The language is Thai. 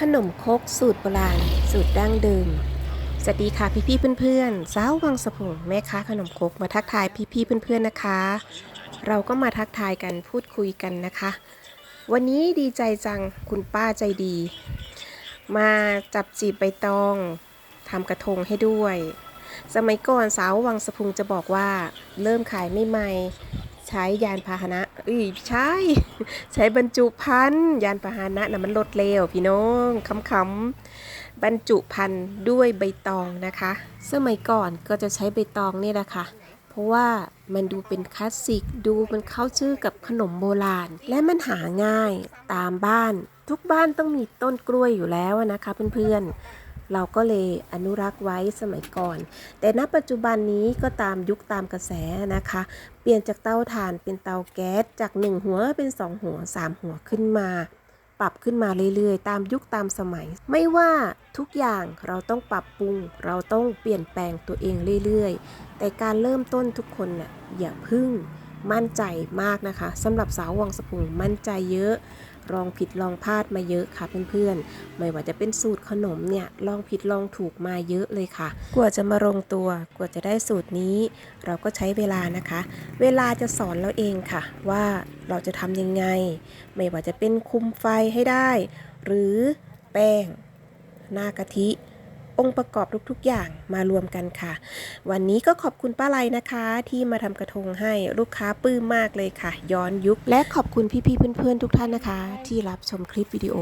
ขนมคกสูตรโบราณ สูตรดั้งเดิม สวัสดีค่ะพี่ๆเพื่อนๆสาววังสะพุงแม่ค้าขนมคกมาทักทายพี่ๆเพื่อนๆนะคะ เราก็มาทักทายกันพูดคุยกันนะคะ วันนี้ดีใจจังคุณป้าใจดี มาจับจีบใบตองทำกระทงให้ด้วย สมัยก่อนสาววังสะพุงจะบอกว่า เริ่มขายไม่ใหม่ ช้ยานพาหนะเอ้ยใช่ ใช้บรรจุภัณฑ์ยานพาหนะนะมันลดเร็วพี่น้องคำๆบรรจุภัณฑ์ด้วยใบตองนะคะ สมัยก่อนก็จะใช้ใบตองนี่แหละค่ะเพราะว่ามันดูเป็นคลาสสิกดูมันเข้าชื่อกับขนมโบราณ และมันหาง่ายตามบ้าน ทุกบ้านต้องมีต้นกล้วยอยู่แล้วนะคะเพื่อนๆ เราก็เลยอนุรักษ์ไว้สมัยก่อน แต่ณปัจจุบันนี้ก็ตามยุคตามกระแสนะคะ เปลี่ยนจากเตาถ่านเป็นเตาแก๊สจากหนึ่งหัวเป็นสองหัวสามหัวขึ้นมา ปรับขึ้นมาเรื่อยๆ ตามยุคตามสมัย ไม่ว่าทุกอย่างเราต้องปรับปรุง เราต้องเปลี่ยนแปลงตัวเองเรื่อยๆ แต่การเริ่มต้นทุกคนน่ะอย่าพึ่ง มั่นใจมากนะคะสำหรับสาววังสะพุงมั่นใจเยอะลองผิดลองพลาดมาเยอะค่ะเพื่อนๆ ไม่ว่าจะเป็นสูตรขนมเนี่ยลองผิดลองถูกมาเยอะเลยค่ะ กว่าจะมาลงตัวกว่าจะได้สูตรนี้ เราก็ใช้เวลานะคะ เวลาจะสอนเราเองค่ะ ว่าเราจะทำยังไง ไม่ว่าจะเป็นคุมไฟให้ได้ หรือแป้ง หน้ากะทิ องค์ประกอบทุกๆ อย่างมารวมกันค่ะ วันนี้ก็ขอบคุณป้าไลนะคะ ที่มาทำกระทงให้ลูกค้าปลื้มมากเลยค่ะ ย้อนยุค และขอบคุณพี่ๆเพื่อนๆทุกท่านนะคะ ที่รับชมคลิปวิดีโอ